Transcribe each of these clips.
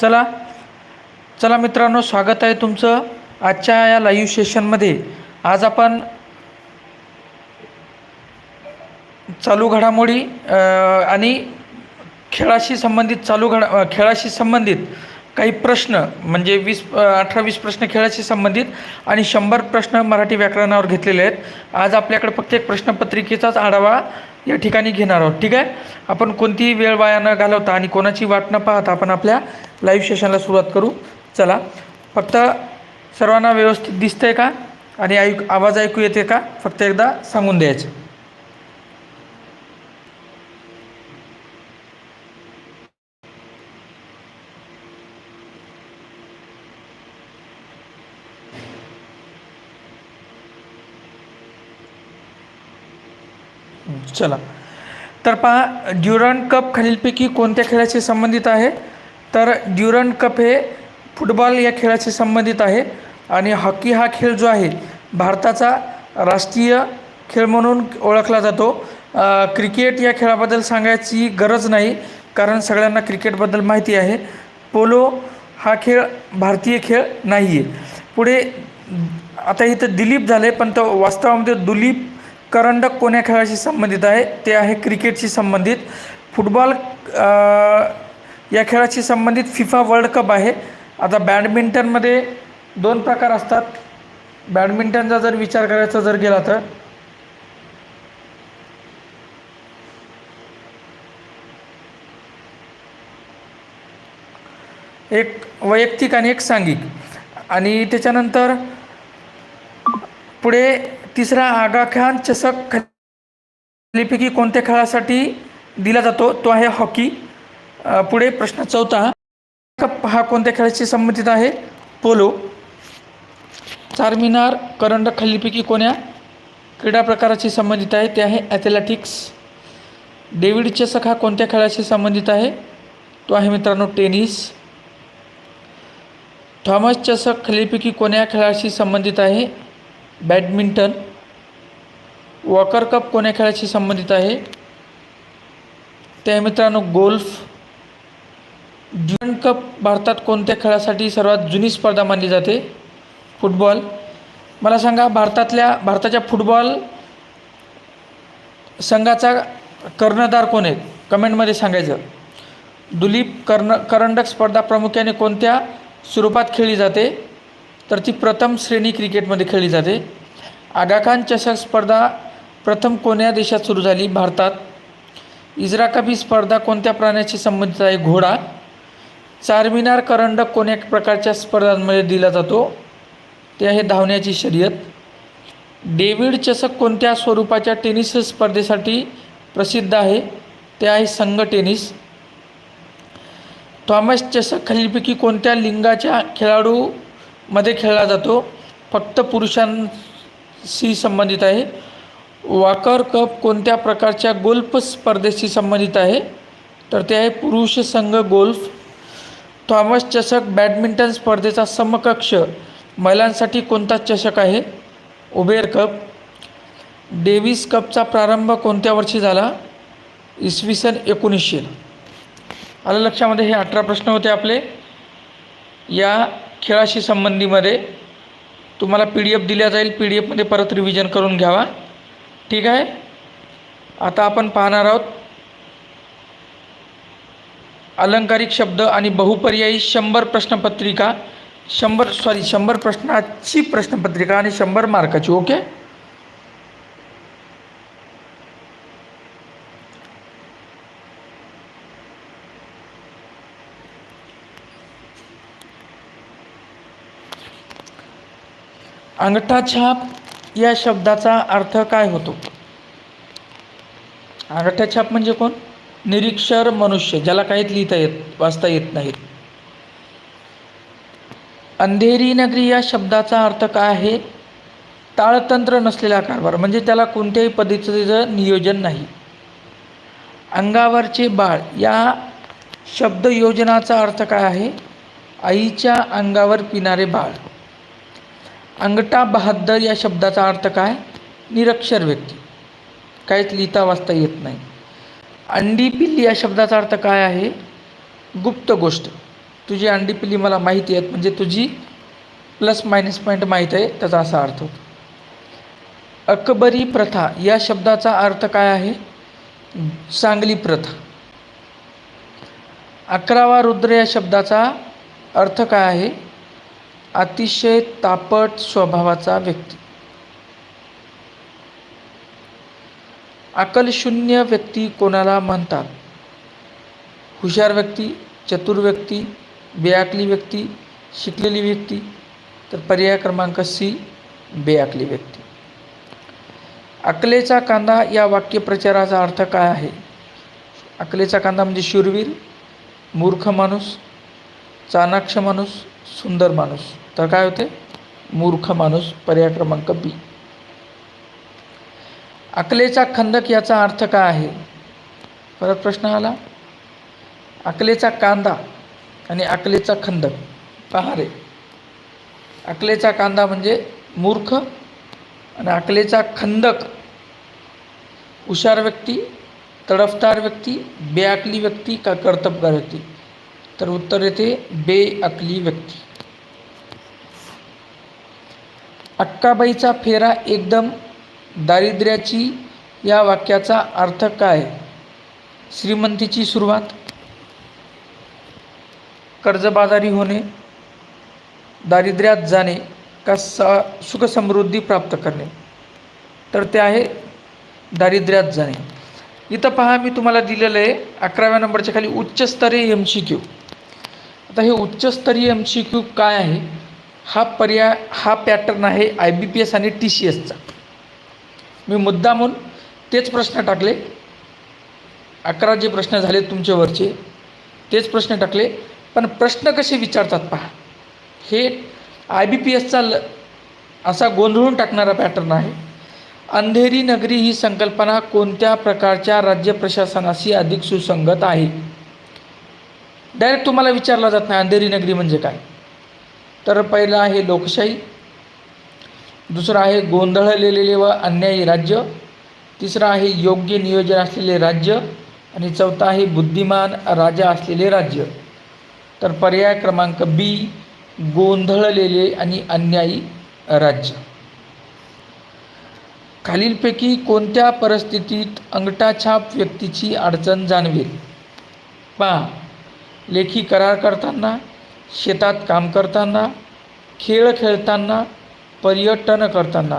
चला चला मित्रांनो स्वागत आहे तुमचं आजच्या या लाईव्ह सेशनमध्ये आज आपण चालू घडामोडी आणि खेळाशी संबंधित चालू घडा खेळाशी संबंधित काही प्रश्न म्हणजे वीस अठरा वीस प्रश्न खेळाशी संबंधित आणि शंभर प्रश्न मराठी व्याकरणावर घेतलेले आहेत. आज आपल्याकडे फक्त एक प्रश्नपत्रिकेचाच आढावा या ठिकाणी घेणार आहोत. ठीक आहे? आपण कोणतीही वेळ वाया न घालवता आणि कोणाची वाट न पाहता आपण आपल्या लाईव्ह सेशनला सुरुवात करू. चला. फक्त सर्वांना व्यवस्थित दिसतंय का? आणि ऐक आवाज ऐकू येते का? फक्त एकदा सांगून द्यायचं. चला. तर पहा ड्युरंट कप खालीलपैकी कोणत्या खेळाशी संबंधित आहे? तर ड्युरंट कप हे फुटबॉल या खेळाशी संबंधित आहे आणि हॉकी हा खेळ जो आहे भारताचा राष्ट्रीय खेळ म्हणून ओळखला जातो. क्रिकेट या खेळाबद्दल सांगायची गरज नाही कारण सगळ्यांना क्रिकेटबद्दल माहिती आहे. पोलो हा खेळ भारतीय खेळ नाही आहे पुढे आता इथं दिलीप झाले पण तो वास्तवामध्ये दुलीप करंडक कोण्या खेळाशी संबंधित आहे? ते आहे क्रिकेटशी संबंधित. फुटबॉल या खेळाशी संबंधित फिफा वर्ल्ड कप आहे. आता बॅडमिंटनमध्ये दोन प्रकार असतात. बॅडमिंटनचा जर विचार करायचा जर गेला तर. एक वैयक्तिक आणि एक सांघिक. आणि त्याच्यानंतर पुढे तिसरा आगा खान चषक खालीपैकी कोणत्या खेळासाठी दिला जातो? तो आहे हॉकी. पुढे प्रश्न चौथा. कप हा कोणत्या खेळाशी संबंधित आहे? पोलो. चारमिनार करंड खालीपैकी कोण्या क्रीडा प्रकाराशी संबंधित आहे? ते आहे ॲथलेटिक्स. डेव्हिड चषक हा कोणत्या खेळाशी संबंधित आहे? तो आहे मित्रांनो टेनिस. थॉमस चषक खालीपैकी कोण्या खेळाशी संबंधित आहे? बॅडमिंटन वॉकर कप कोण्या खेळाशी संबंधित आहे? त्या मित्रांनो गोल्फ ड्युरंट कप भारतात कोणत्या खेळासाठी सर्वात जुनी स्पर्धा मानली जाते? फुटबॉल. मला सांगा भारतातल्या भारताच्या फुटबॉल संघाचा कर्णधार कोण आहेत? कमेंटमध्ये सांगायचं. दुलीप कर्ण करंडक स्पर्धा प्रामुख्याने कोणत्या स्वरूपात खेळली जाते? तर ती प्रथम श्रेणी क्रिकेटमध्ये खेळली जाते. आगाखान चषक स्पर्धा प्रथम कोण्या देशात सुरू झाली? भारतात. इजरा कप ही स्पर्धा कोणत्या प्राण्याशी संबंधित आहे? घोडा. चारमिनार करंडक कोण्या प्रकारच्या स्पर्धांमध्ये दिला जातो? ते आहे धावण्याची शर्यत. डेव्हिड चषक कोणत्या स्वरूपाच्या टेनिस स्पर्धेसाठी प्रसिद्ध आहे? ते आहे संघ टेनिस. थॉमस चषक खालीलपैकी कोणत्या लिंगाच्या खेळाडू मध्ये खेळला जातो. फक्त पुरुषांशी संबंधित आहे. वाकर कप कोणत्या प्रकारच्या गोल्फ स्पर्धेशी संबंधित आहे? तर ते आहे पुरुष संघ गोल्फ थॉमस चषक बॅडमिंटन स्पर्धेचा समकक्ष महिलांसाठी कोणता चषक आहे? उबेर कप डेव्हिस कपचा प्रारंभ कोणत्या वर्षी झाला? इसवी सन एकोणीसशे. आलं लक्षामध्ये हे अठरा प्रश्न होते आपले. या खेळाशी संबंधीमध्ये तुम्हाला पी डी एफ दिल्या जाईल. पी डी एफमध्ये परत रिव्हिजन करून घ्यावा. ठीक आहे? आता आपण पाहणार आहोत. अलंकारिक शब्द आणि बहुपर्यायी शंभर प्रश्नपत्रिका शंभर सॉरी शंभर प्रश्नाची प्रश्नपत्रिका आणि शंभर मार्काची ओके अंगठा छाप या शब्दाचा अर्थ काय होतो? अंगठा छाप म्हणजे कोण? निरीक्षर मनुष्य ज्याला काहीच लिहिता येत वाचता येत नाहीत. अंधेरी नगरी या शब्दाचा अर्थ काय आहे? ताळतंत्र नसलेला कारभार म्हणजे त्याला कोणत्याही पद्धतीचं नियोजन नाही. अंगावरचे बाळ या शब्दयोजनाचा अर्थ काय आहे? आईच्या अंगावर पिणारे बाळ. अंगठा बहादर या शब्दाचा अर्थ काय? निरक्षर व्यक्ती. काहीच लिहिता वाचता येत नाही. अंडी पिल्ली या शब्दाचा अर्थ काय आहे? गुप्त गोष्ट. तुझी अंडी पिल्ली मला माहिती आहेत म्हणजे तुझी प्लस मायनस पॉईंट माहीत आहे त्याचा असा अर्थ होतो. अकबरी प्रथा या शब्दाचा अर्थ काय आहे? सांगली प्रथा. अकरावा रुद्र या शब्दाचा अर्थ काय आहे? अतिशय तापट स्वभावाचा व्यक्ती. अकलशून्य व्यक्ती कोणाला म्हणतात? हुशार व्यक्ती चतुर व्यक्ती बेआकली व्यक्ती शिकलेली व्यक्ती तर पर्याय क्रमांक सी बेआकली व्यक्ती. अकलेचा कांदा या वाक्यप्रचाराचा अर्थ काय आहे? अकलेचा कांदा म्हणजे शूरवीर मूर्ख माणूस चाणाक्ष माणूस सुंदर माणूस. तर काय होते? मूर्ख माणूस पर्याय क्रमांक बी अकलेचा खंदक याचा अर्थ काय आहे? परत प्रश्न आला. अकलेचा कांदा आणि अकलेचा खंदक. पहा रे. अकलेचा कांदा म्हणजे मूर्ख आणि अकलेचा खंदक हुशार व्यक्ती तडफदार व्यक्ती बेअकली व्यक्ती का कर्तबगार व्यक्ती? तर उत्तर येते बेअकली व्यक्ती. अक्काबाईचा फेरा एकदम दारिद्र्याची या वाक्याचा अर्थ काय? श्रीमंतीची सुरुवात. कर्जबाजारी होणे दारिद्र्यात जाणे का स सुखसमृद्धी प्राप्त करणे? तर ते आहे दारिद्र्यात जाणे. इथं पहा मी तुम्हाला दिलेलं आहे अकराव्या नंबरच्या खाली उच्चस्तरीय एम सी क्यू आता हे उच्चस्तरीय एम सी क्यू काय आहे? हा पर्याय हा पॅटर्न आहे आय बी पी एस आणि टी सी एसचा मी मुद्दामून तेच प्रश्न टाकले. अकरा जे प्रश्न झाले तुमच्यावरचे तेच प्रश्न टाकले. पण प्रश्न कसे विचारतात पहा. हे आय बी पी एसचा ल असा गोंधळून टाकणारा पॅटर्न आहे. अंधेरी नगरी ही संकल्पना कोणत्या प्रकारच्या राज्य प्रशासनाशी अधिक सुसंगत आहे? डायरेक्ट तुम्हाला विचारला जात नाही अंधेरी नगरी म्हणजे काय? तर पहिलं आहे लोकशाही. दुसरं आहे गोंधळलेले व अन्यायी राज्य. तिसरं आहे योग्य नियोजन असलेले राज्य. आणि चौथं आहे बुद्धिमान राजा असलेले राज्य. तर पर्याय क्रमांक बी गोंधळलेले आणि अन्यायी राज्य. खालीलपैकी कोणत्या परिस्थितीत अंगठाछाप व्यक्तीची अडचण जाणवेल? पहा लेखी करार करताना शेतात काम करताना खेळ खेळताना पर्यटन करताना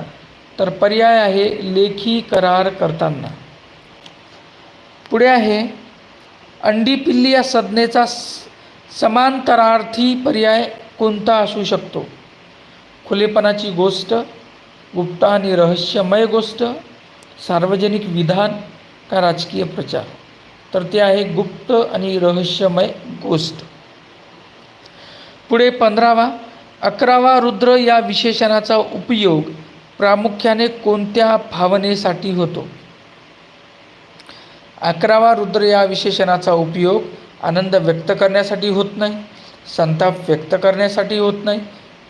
तर पर्याय आहे लेखी करार करताना. पुढे आहे अंडी पिल्ली या संज्ञेचा स- समांतरार्थी पर्याय कोणता असू शकतो? खुलेपणाची गोष्ट गुप्त आणि रहस्यमय गोष्ट सार्वजनिक विधान का राजकीय प्रचार? तर ते आहे गुप्त आणि रहस्यमय गोष्ट. पुढे पंधरावा अकरावा रुद्र या विशेषणाचा उपयोग प्रामुख्याने कोणत्या भावनेसाठी होतो? अकरावा रुद्र या विशेषणाचा उपयोग आनंद व्यक्त करण्यासाठी होत नाही संताप व्यक्त करण्यासाठी होत नाही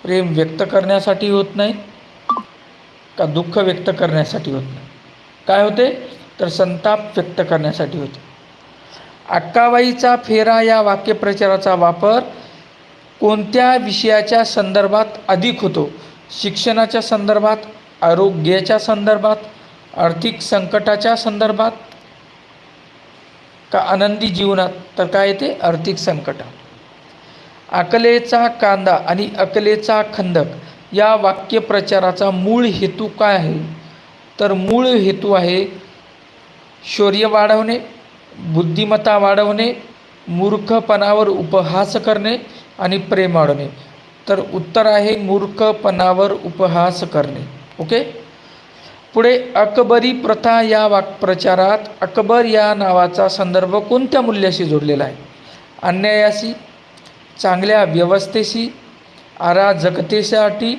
प्रेम व्यक्त करण्यासाठी होत नाही का दुःख व्यक्त करण्यासाठी होत नाही. काय होते? तर संताप व्यक्त करण्यासाठी होते. अक्काबाईचा फेरा या वाक्यप्रचाराचा वापर कोणत्या विषयाच्या संदर्भात अधिक होतो? शिक्षणाच्या संदर्भात आरोग्याच्या संदर्भात आर्थिक संकटाच्या संदर्भात? का आनंदी जीवनात? तर काय येते? आर्थिक संकट. अकलेचा कांदा आणि अकलेचा खंदक या वाक्यप्रचाराचा मूळ हेतू काय आहे? तर मूळ हेतू आहे शौर्य वाढवणे बुद्धिमत्ता वाढवणे मूर्खपणावर उपहास करणे आणि प्रेम वाढवणे. तर उत्तर आहे मूर्खपणावर उपहास करणे. ओके? पुढे अकबरी प्रथा या वाक्प्रचारात अकबर या नावाचा संदर्भ कोणत्या मूल्याशी जोडलेला आहे? अन्यायाशी चांगल्या व्यवस्थेशी अराजकतेसाठी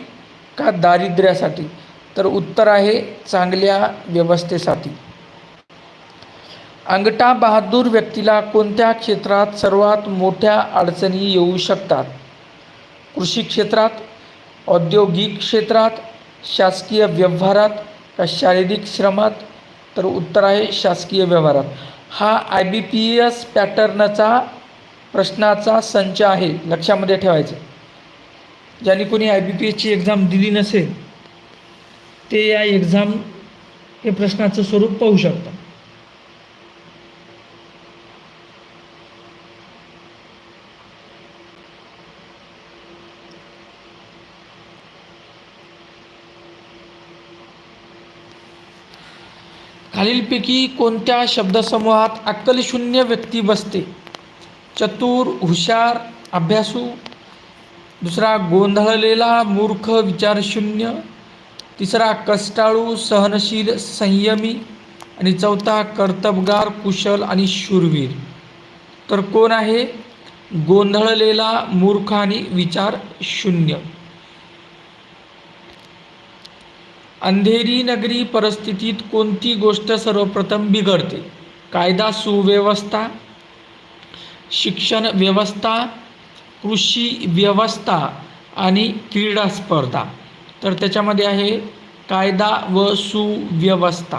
का दारिद्र्यासाठी? तर उत्तर आहे चांगल्या व्यवस्थेसाठी. अंगठा बहादूर व्यक्तीला कोणत्या क्षेत्रात सर्वात मोठ्या अडचणी येऊ शकतात? कृषी क्षेत्रात औद्योगिक क्षेत्रात शासकीय व्यवहारात का शारीरिक श्रमात? तर उत्तर आहे शासकीय व्यवहारात. हा आय बी पी एस पॅटर्नचा प्रश्नाचा संच आहे. लक्षामध्ये ठेवायचं. ज्यांनी कोणी आय बी पी एसची एक्झाम दिली नसेल ते या एक्झाम हे प्रश्नाचं स्वरूप पाहू शकतात. खालीलपैकी कोणत्या शब्दसमूहात अक्कलशून्य व्यक्ती बसते? चतुर हुशार अभ्यासू. दुसरा गोंधळलेला मूर्ख विचारशून्य. तिसरा कष्टाळू सहनशील संयमी. आणि चौथा कर्तबगार कुशल आणि शूरवीर. तर कोण आहे? गोंधळलेला मूर्ख आणि विचार शून्य अंधेरी नगरी परिस्थितीत कोणती गोष्ट सर्वप्रथम बिघडते? कायदा सुव्यवस्था शिक्षण व्यवस्था कृषी व्यवस्था आणि क्रीडा स्पर्धा. तर त्याच्यामध्ये आहे कायदा व सुव्यवस्था.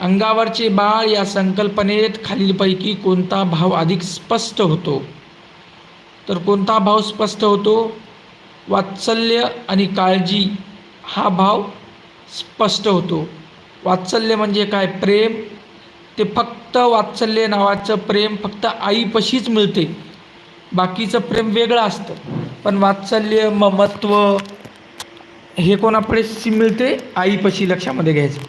अंगावरचे बाळ या संकल्पनेत खालीलपैकी कोणता भाव अधिक स्पष्ट होतो? तर कोणता भाव स्पष्ट होतो? वात्सल्य आणि काळजी. हा भाव स्पष्ट होतो. वात्सल्य म्हणजे काय? प्रेम. ते फक्त वात्सल्य नावाचं प्रेम फक्त आईपशीच मिळते. बाकीचं प्रेम वेगळं असतं. पण वात्सल्य ममत्व हे कोणापडेच मिळते? आईपशी लक्षामध्ये घ्यायचं.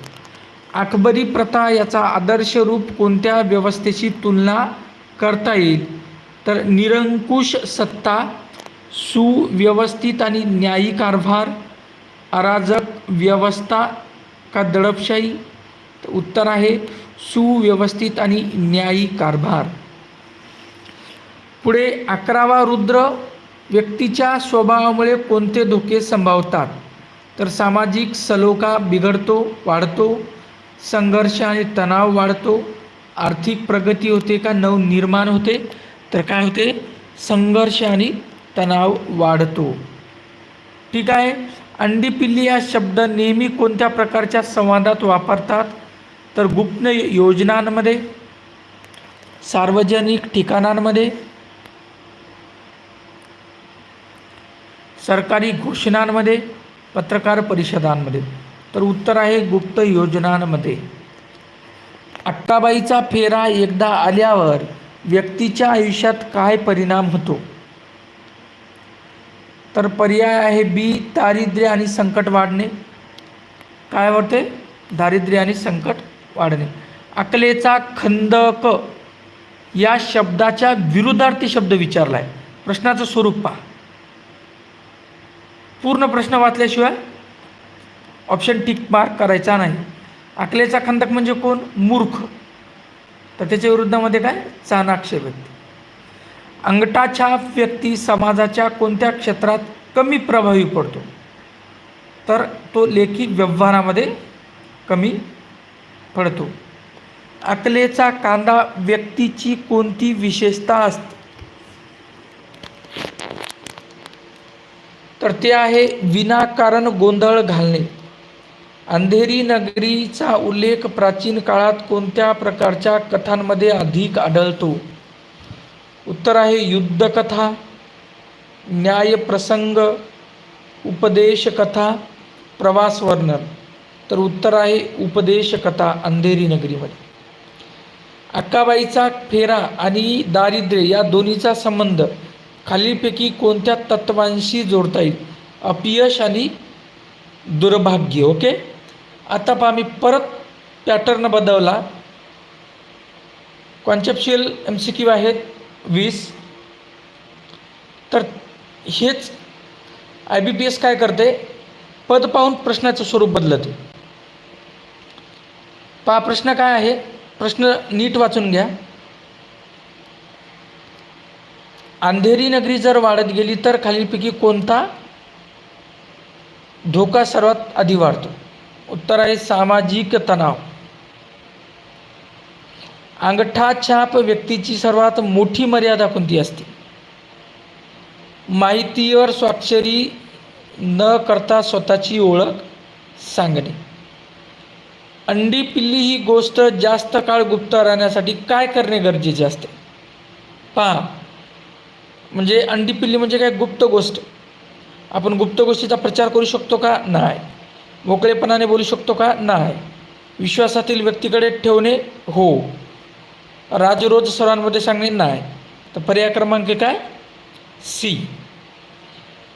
अकबरी प्रथा याचा आदर्श रूप कोणत्या व्यवस्थेशी तुलना करता येईल? तर निरंकुश सत्ता सुव्यवस्थित आणि न्यायी कारभार अराजक व्यवस्था का दडपशाही? उत्तर आहे सुव्यवस्थित आणि न्यायी कारभार. पुढे अकरावा रुद्र व्यक्तीच्या स्वभावामुळे कोणते धोके संभावतात? तर सामाजिक सलोखा बिघडतो वाढतो संघर्ष आणि तणाव वाढतो आर्थिक प्रगती होते का नवनिर्माण होते? तर काय होते? संघर्ष आणि तणाव वाढतो. ठीक आहे? अंडी पिल्ली हा शब्द नेहमी कोणत्या प्रकारच्या संवादात वापरतात? तर गुप्त योजनांमध्ये सार्वजनिक ठिकाणांमध्ये सरकारी घोषणांमध्ये पत्रकार परिषदांमध्ये. तर उत्तर आहे गुप्त योजनांमध्ये. अट्टाबाईचा फेरा एकदा आल्यावर व्यक्तीच्या आयुष्यात काय परिणाम होतो? तर पर्याय आहे बी दारिद्र्य आणि संकट वाढणे. काय होते? दारिद्र्य आणि संकट वाढणे. अकलेचा खंदक या शब्दाच्या विरुद्धार्थी शब्द विचारला आहे प्रश्नाचं स्वरूप पहा. पूर्ण प्रश्न वाचल्याशिवाय ऑप्शन टिक मार्क करायचा नाही. अकलेचा खंदक म्हणजे कोण? मूर्ख. तर त्याच्या विरुद्धामध्ये काय? चाणाक्ष व्यक्ती. अंगठाछाप व्यक्ती समाजाच्या कोणत्या क्षेत्रात कमी प्रभावी पडतो? तर तो लेखी व्यवहारामध्ये कमी पडतो. अकलेचा कांदा व्यक्तीची कोणती विशेषता असते तर ते आहे विनाकारण गोंधळ घालणे. अंधेरी नगरीचा उल्लेख प्राचीन काळात कोणत्या प्रकारच्या कथांमध्ये अधिक आढळतो? उत्तर आहे युद्धकथा न्यायप्रसंग उपदेशकथा प्रवास वर्णन तर उत्तर आहे उपदेशकथा अंधेरी नगरीमध्ये. अक्काबाईचा फेरा आणि दारिद्र्य या दोन्हीचा संबंध खालीलपैकी कोणत्या तत्वांशी जोडता येईल? अपयश आणि दुर्भाग्य ओके? आता पहा मी परत पॅटर्न बदलला. कॉन्सेप्शियल एम सी क्यू आहेत. वीस. तर हेच आय बी पी एस काय करते पद पाहून प्रश्नाचं स्वरूप बदलते पहा प्रश्न काय आहे? प्रश्न नीट वाचून घ्या. अंधेरी नगरी जर वाढत गेली तर खालीलपैकी कोणता? धोका सर्वात आधी वाढतो. उत्तर आहे सामाजिक तणाव. अंगठा छाप व्यक्तीची सर्वात मोठी मर्यादा कोणती असते? माहितीवर स्वाक्षरी न करता स्वतःची ओळख सांगणे. अंडी पिल्ली ही गोष्ट जास्त काळ गुप्त राहण्यासाठी काय करणे गरजेचे असते? पहा म्हणजे अंडी पिल्ली म्हणजे काय गुप्त गोष्ट? आपण गुप्त गोष्टीचा प्रचार करू शकतो का? नाही. मोकळेपणाने बोलू शकतो का? नाही. विश्वासातील व्यक्तीकडे ठेवणे हो. राजरोज स्वरांमध्ये सांगणे नाही. तर पर्याय क्रमांक काय? सी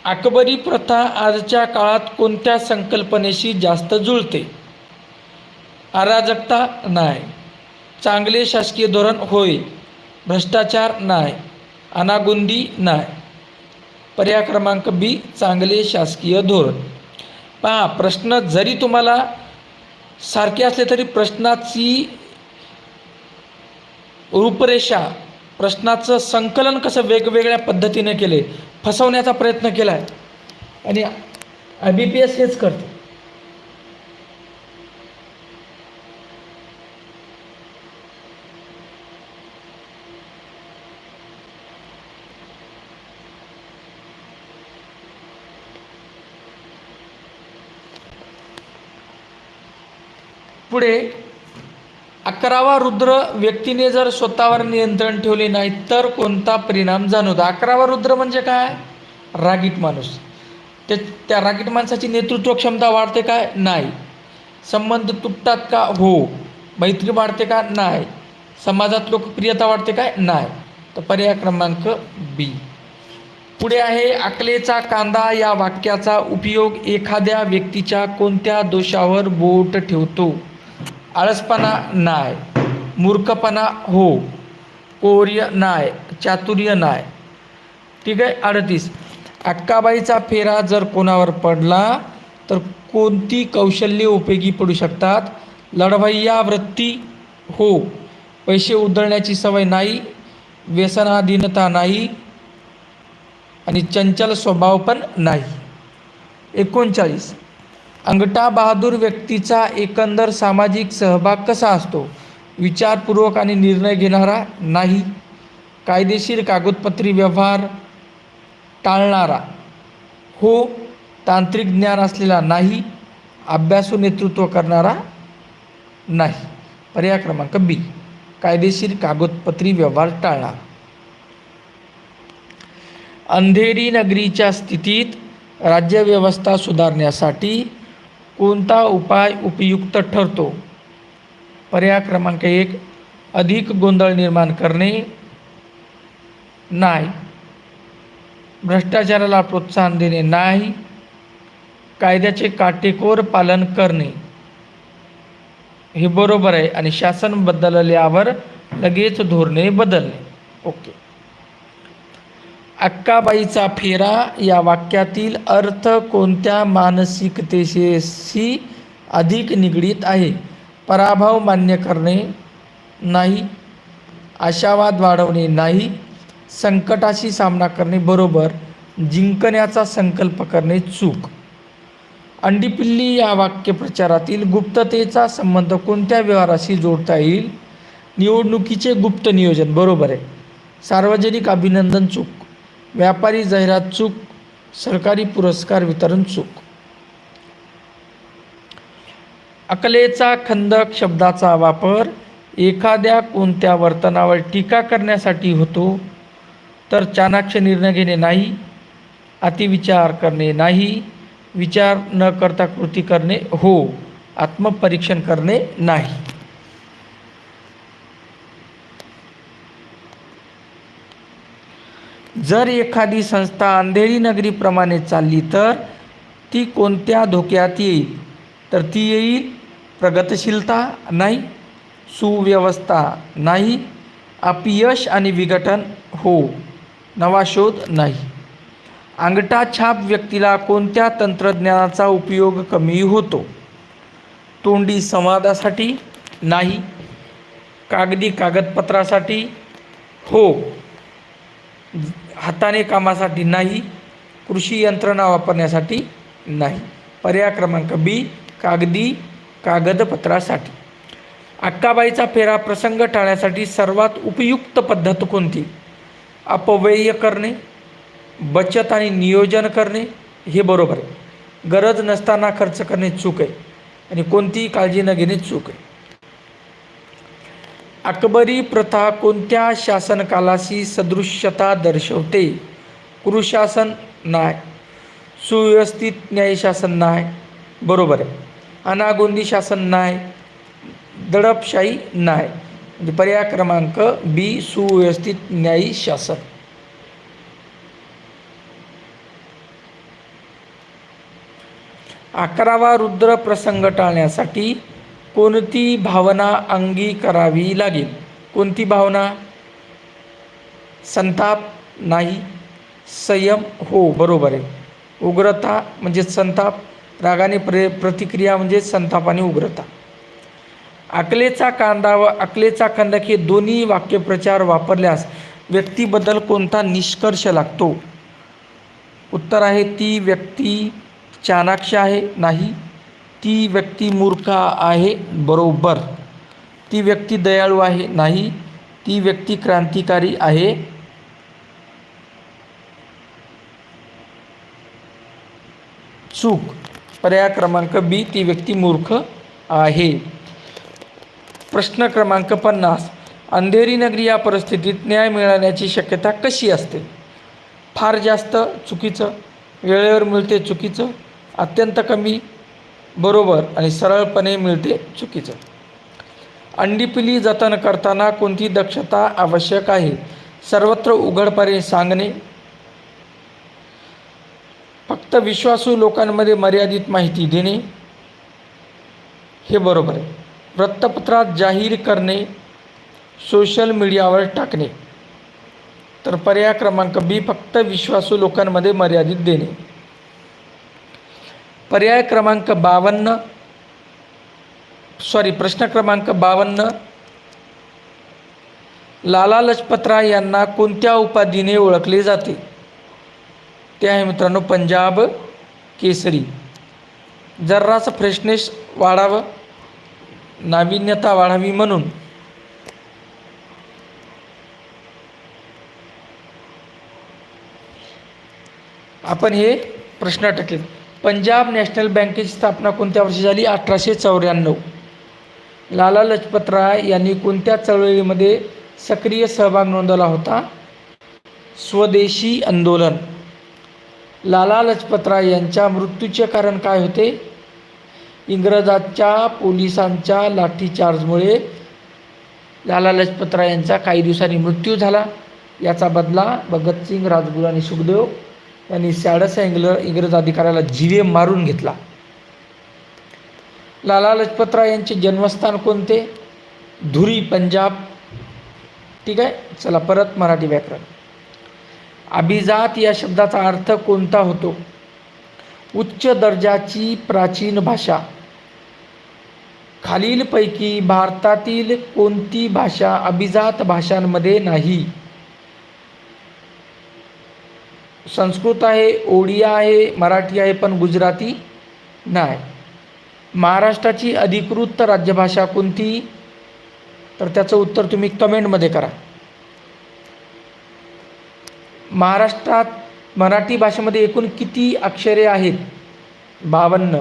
अकबरी प्रथा आजच्या काळात कोणत्या संकल्पनेशी जास्त जुळते? अराजकता? नाही. चांगले शासकीय धोरण? होय. भ्रष्टाचार? नाही. अनागुंदी? नाही. पर्याय क्रमांक बी चांगले शासकीय धोरण. पहा प्रश्न जरी तुम्हाला सारखे असले तरी प्रश्नाची रूपरेषा प्रश्नाचं संकलन कसं वेगवेगळ्या पद्धतीने केले फसवण्याचा प्रयत्न केला आहे आणि आय बी पी एस हेच करते. पुढे अकरावा रुद्र व्यक्तीने जर स्वतःवर नियंत्रण ठेवले नाही तर कोणता परिणाम जाणवतो? अकरावा रुद्र म्हणजे काय? रागीट माणूस. ते त्या रागीट माणसाची नेतृत्व क्षमता वाढते काय? नाही. संबंध तुटतात का? हो. मैत्री वाढते का? नाही. समाजात लोकप्रियता वाढते काय? नाही. तर पर्याय क्रमांक बी. पुढे आहे अकलेचा कांदा या वाक्याचा उपयोग एखाद्या व्यक्तीच्या कोणत्या दोषावर बोट ठेवतो? आळसपणा नाय मूर्खपणा हो कोर्य नाय चातुर्य नाय. ठीक आहे अडतीस. अक्काबाईचा फेरा जर कोणावर पडला तर कोणती कौशल्ये उपयोगी पडू शकतात? लढवय्या वृत्ती हो. पैसे उधळण्याची सवय नाही व्यसनाधीनता नाही आणि चंचल स्वभाव पण नाही. एकोणचाळीस. अंगठा बहादूर व्यक्तीचा एकंदर सामाजिक सहभाग कसा असतो? विचारपूर्वक आणि निर्णय घेणारा नाही. कायदेशीर कागदपत्री व्यवहार टाळणारा. हो तांत्रिक ज्ञान असलेला नाही. अभ्यासू नेतृत्व करणारा नाही. पर्याय क्रमांक बी. कायदेशीर कागदपत्री व्यवहार टाळणार. अंधेरी नगरीच्या स्थितीत राज्यव्यवस्था सुधारण्यासाठी कोणता उपाय उपयुक्त ठरतो? पर्याय क्रमांक एक अधिक गोंधळ निर्माण करणे. नाही. भ्रष्टाचाराला प्रोत्साहन देणे नाही. कायद्याचे काटेकोर पालन करणे. हे बरोबर आहे आणि शासन बदलल्यावर लगेच धोरणे बदलणे. ओके. अक्काबाईचा फेरा या वाक्यातील अर्थ कोणत्या मानसिकतेशी अधिक निगडीत आहे? पराभव मान्य करणे नाही आशावाद वाढवणे नाही संकटाशी सामना करणे बरोबर जिंकण्याचा संकल्प करणे चूक. अंडीपिल्ली या वाक्यप्रचारातील गुप्ततेचा संबंध कोणत्या व्यवहाराशी जोडता येईल? निवडणुकीचे गुप्त नियोजन बरोबर आहे. सार्वजनिक अभिनंदन चूक. व्यापारी जाहिरात चूक सरकारी पुरस्कार वितरण चूक. अकलेचा खंदक शब्दाचा वापर एखाद्या कोणत्या वर्तनावर टीका करण्यासाठी होतो तर चाणाक्ष निर्णय घेणे नाही अतिविचार करणे नाही विचार न करता कृती करणे हो आत्मपरीक्षण करणे नाही. जर एखादी संस्था अंधेरी नगरीप्रमाणे चालली तर ती कोणत्या धोक्यात येईल? तर ती येईल प्रगतशीलता नाही सुव्यवस्था नाही अपयश आणि विघटन हो नवा शोध नाही. अंगठा छाप व्यक्तीला कोणत्या तंत्रज्ञानाचा उपयोग कमी होतो? तोंडी संवादासाठी नाही कागदी कागदपत्रासाठी हो हाताने कामासाठी नाही कृषी यंत्रणा वापरण्यासाठी नाही. पर्याय क्रमांक बी कागदी कागदपत्रासाठी. अक्काबाईचा फेरा प्रसंग टाळण्यासाठी सर्वात उपयुक्त पद्धत कोणती? अपव्यय करणे बचत आणि नियोजन करणे हे बरोबर आहे. गरज नसताना खर्च करणे चूक आहे आणि कोणतीही काळजी न घेणे चूक आहे. अकबरी प्रथा कोणत्या शासनकालाशी सदृश्यता दर्शवते? कुरुशासन नाही सुव्यवस्थित न्यायशासन नाही बरोबर आहे. अनागोंदी शासन नाही दडपशाही नाही म्हणजे पर्याय क्रमांक बी सुव्यवस्थित न्यायी शासन अकरावा रुद्र प्रसंग टाळण्यासाठी कोणती भावना अंगी करावी लागेल? कोणती भावना? संताप नाही संयम हो बरोबर आहे. उग्रता म्हणजे संताप रागाने प्र प्रतिक्रिया म्हणजे संताप आणि उग्रता. अकलेचा कांदा व अकलेचा खंदक हे दोन्ही वाक्यप्रचार वापरल्यास व्यक्तीबद्दल कोणता निष्कर्ष लागतो? उत्तर आहे ती व्यक्ती चाणाक्ष आहे नाही ती व्यक्ती मूर्ख आहे बरोबर. ती व्यक्ती दयाळू आहे नाही. ती व्यक्ती क्रांतिकारी आहे. चूक. पर्याय क्रमांक बी ती व्यक्ती मूर्ख आहे. प्रश्न क्रमांक पन्नास. अंधेरी नगरी या परिस्थितीत न्याय मिळण्याची शक्यता कशी असते? फार जास्त चुकीचं वेळेवर मिळते चुकीचं अत्यंत कमी बरोबर आणि सरळपणे मिळते चुकीचं. अंडीपिली जतन करताना कोणती दक्षता आवश्यक आहे? सर्वत्र उघडपणे सांगणे. फक्त विश्वासू लोकांमध्ये मर्यादित माहिती देणे. हे बरोबर आहे. वृत्तपत्रात जाहीर करणे. सोशल मीडियावर टाकणे. तर पर्याय क्रमांक बी फक्त विश्वासू लोकांमध्ये मर्यादित देणे. पर्याय क्रमांक बावन्न सॉरी प्रश्न क्रमांक बावन्न लाला लजपतराय यांना कोणत्या उपाधीने ओळखले जाते? ते आहे मित्रांनो पंजाब केसरी. जर्राचं फ्रेशनेस वाढावं नाविन्यता वाढावी म्हणून. आपण हे प्रश्न टाकेल. पंजाब नॅशनल बँकेची स्थापना कोणत्या वर्षी झाली? अठराशे चौऱ्याण्णव. लाला लजपतराय यांनी कोणत्या चळवळीमध्ये सक्रिय सहभाग नोंदवला होता? स्वदेशी आंदोलन. लाला लजपतराय यांच्या मृत्यूचे कारण काय होते? इंग्रजांच्या पोलिसांच्या लाठीचार्जमुळे लाला लजपतराय यांचा काही दिवसांनी मृत्यू झाला. याचा बदला भगतसिंग राजगुरू आणि सुखदेव यांनी साडसा इंग्ल इंग्रज अधिकाऱ्याला जिवे मारून घेतला. लाला लजपतराय यांचे जन्मस्थान कोणते? धुरी पंजाब. ठीक आहे? चला परत मराठी व्याकरण. अभिजात या शब्दाचा अर्थ कोणता होतो? उच्च दर्जाची प्राचीन भाषा. खालीलपैकी भारतातील कोणती भाषा अभिजात भाषांमध्ये नाही? संस्कृत आहे ओडिया आहे मराठी आहे पण गुजराती नाही. महाराष्ट्राची अधिकृत राज्यभाषा कोणती? तर त्याचं उत्तर तुम्ही कमेंटमध्ये करा. महाराष्ट्रात मराठी भाषेमध्ये एकूण किती अक्षरे आहेत? बावन्न.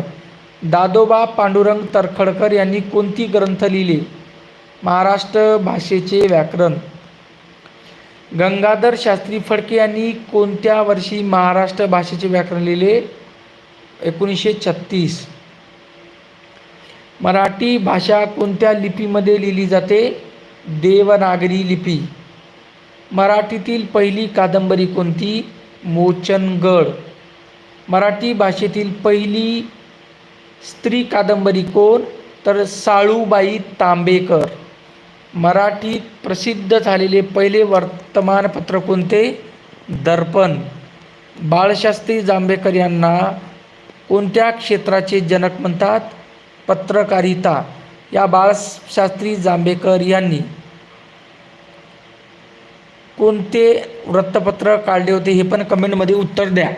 दादोबा पांडुरंग तरखडकर यांनी कोणती ग्रंथ लिहिले? महाराष्ट्र भाषेचे व्याकरण. गंगाधर शास्त्री फडके यांनी कोणत्या वर्षी महाराष्ट्र भाषेचे व्याकरण लिहिले? एकोणीसशे छत्तीस. मराठी भाषा कोणत्या लिपीमध्ये लिहिली जाते? देवनागरी लिपी. मराठीतील पहिली कादंबरी कोणती? मोचनगड. मराठी भाषेतील पहिली स्त्री कादंबरी कोण? तर साळूबाई तांबेकर. मराठीत प्रसिद्ध झालेले पहिले वर्तमानपत्र कोणते? दर्पण. बाळशास्त्री जांभेकर यांना कोणत्या क्षेत्राचे जनक म्हणतात? पत्रकारिता. या बाळशास्त्री जांभेकर यांनी कोणते वृत्तपत्र काढले होते हे पण कमेंटमध्ये उत्तर द्या.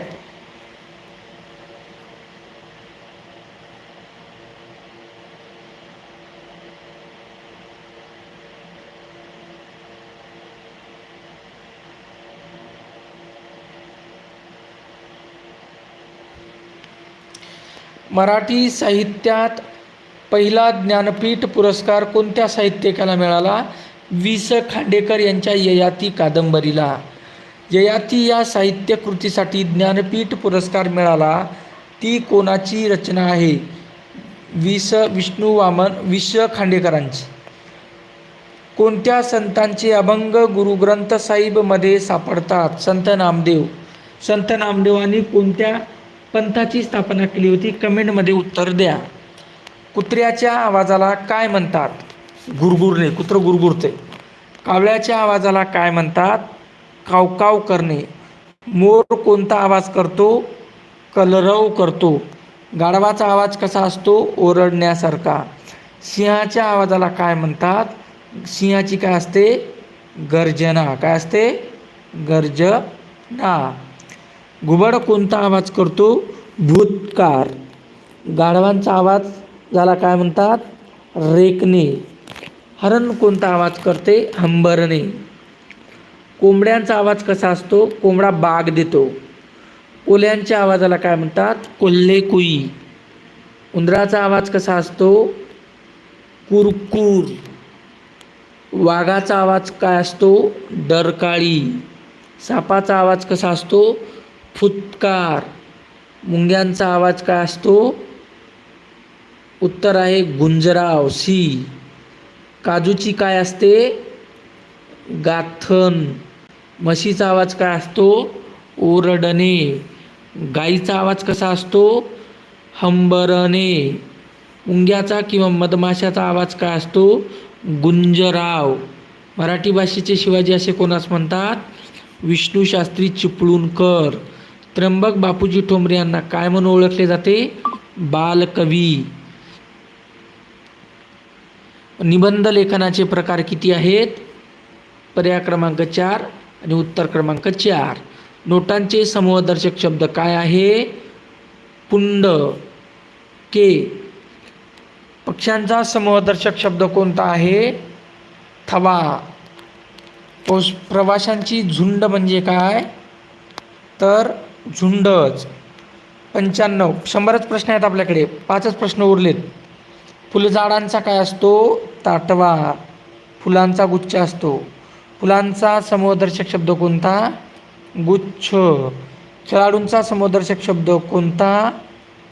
मराठी साहित्यात पहिला ज्ञानपीठ पुरस्कार कोणत्या साहित्यिकाला मिळाला? वि स. खांडेकर यांच्या ययाती कादंबरीला. ययाती या साहित्य कृतीसाठी ज्ञानपीठ पुरस्कार मिळाला. ती कोणाची रचना आहे? वि स. विष्णू वामन वि स. खांडेकरांची. कोणत्या संतांचे अभंग गुरुग्रंथ साहिबमध्ये सापडतात? संत नामदेव. संत नामदेवांनी कोणत्या पंथाची स्थापना केली होती. कमेंटमध्ये उत्तर द्या. कुत्र्याच्या आवाजाला काय म्हणतात? गुरगुरणे कुत्र गुरगुरते. कावळ्याच्या आवाजाला काय म्हणतात? कावकाव करणे. मोर कोणता आवाज करतो? कलरव करतो. गाढवाचा आवाज कसा असतो? ओरडण्यासारखा. सिंहाच्या आवाजाला काय म्हणतात? सिंहाची काय असते? गर्जना. काय असते? गर्जना. घुबड कोणता आवाज करतो? भूतकार. गाढवांचा आवाज ज्याला काय म्हणतात? रेकणे. हरण कोणता आवाज करते? हंबरणे. कोंबड्यांचा आवाज कसा असतो? कोंबडा बाग देतो. कोल्यांच्या आवाजाला काय म्हणतात? कोल्हे कुई उंदराचा आवाज कसा असतो? कुरकुर. वाघाचा आवाज काय असतो? डरकाळी. सापाचा आवाज कसा असतो? फुत्कार. मुंग्यांचा आवाज काय असतो? उत्तर आहे गुंजराव सी. काजूची काय असते? गाथन म्हशीचा आवाज काय असतो? ओरडणे. गाईचा आवाज कसा असतो? हंबरणे. मुंग्याचा किंवा मधमाशाचा आवाज काय असतो? गुंजराव. मराठी भाषेचे शिवाजी असे कोणास म्हणतात? विष्णू शास्त्री चिपळूणकर. त्र्यंबक बापूजी ठोंबरे यांना काय म्हणून ओळखले जाते? बालकवी. निबंध लेखनाचे प्रकार किती आहेत? पर्याय क्रमांक चार आणि उत्तर क्रमांक चार. नोटांचे समूहदर्शक शब्द काय आहे? पुंड. के. पक्ष्यांचा समूहदर्शक शब्द कोणता आहे? थवा. प्रवाशांची झुंड म्हणजे काय? तर झुंडच. पंच्याण्णव. शंभरच प्रश्न आहेत आपल्याकडे. पाचच प्रश्न उरलेत. फुलझाडांचा काय असतो? ताटवा. फुलांचा गुच्छ असतो. फुलांचा समूहदर्शक शब्द कोणता? गुच्छ. खेळाडूंचा समूहदर्शक शब्द कोणता?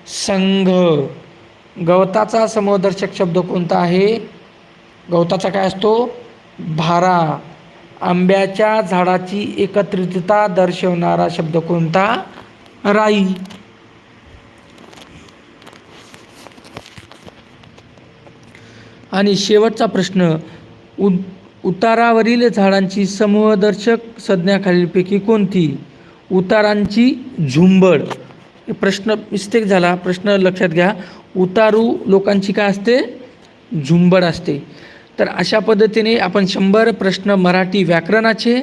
संघ. गवताचा समूहदर्शक शब्द कोणता आहे? गवताचा काय असतो? भारा. आंब्याच्या झाडाची एकत्रितता दर्शवणारा शब्द कोणता? राई. आणि शेवटचा प्रश्न उ उतारावरील झाडांची समूहदर्शक संज्ञा खालीलपैकी कोणती? उतारांची झुंबड. प्रश्न मिस्टेक झाला. प्रश्न लक्षात घ्या. उतारू लोकांची काय असते? झुंबड असते. तर अशा पद्धतीने आपण शंभर प्रश्न मराठी व्याकरणाचे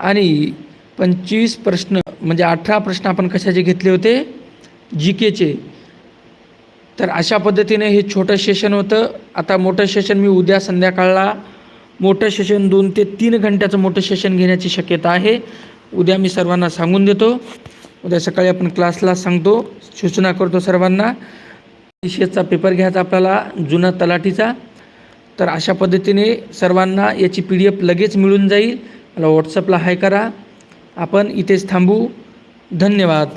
आणि पंचवीस प्रश्न म्हणजे अठरा प्रश्न आपण कशाचे घेतले होते? जी केचे. तर अशा पद्धतीने हे छोटं सेशन होतं. आता मोठं सेशन मी उद्या संध्याकाळला मोठं सेशन दोन ते तीन घंट्याचं मोठं सेशन घेण्याची शक्यता आहे. उद्या मी सर्वांना सांगून देतो. उद्या सकाळी आपण क्लासला सांगतो सूचना करतो सर्वांना. विषयाचा पेपर घ्यायचा आपल्याला जुना तलाठीचा. तर अशा पद्धतीने सर्वांना याची पी डी एफ लगेच मिळून जाईल. मला व्हॉट्सअपला हाय करा. आपण इथेच थांबू. धन्यवाद.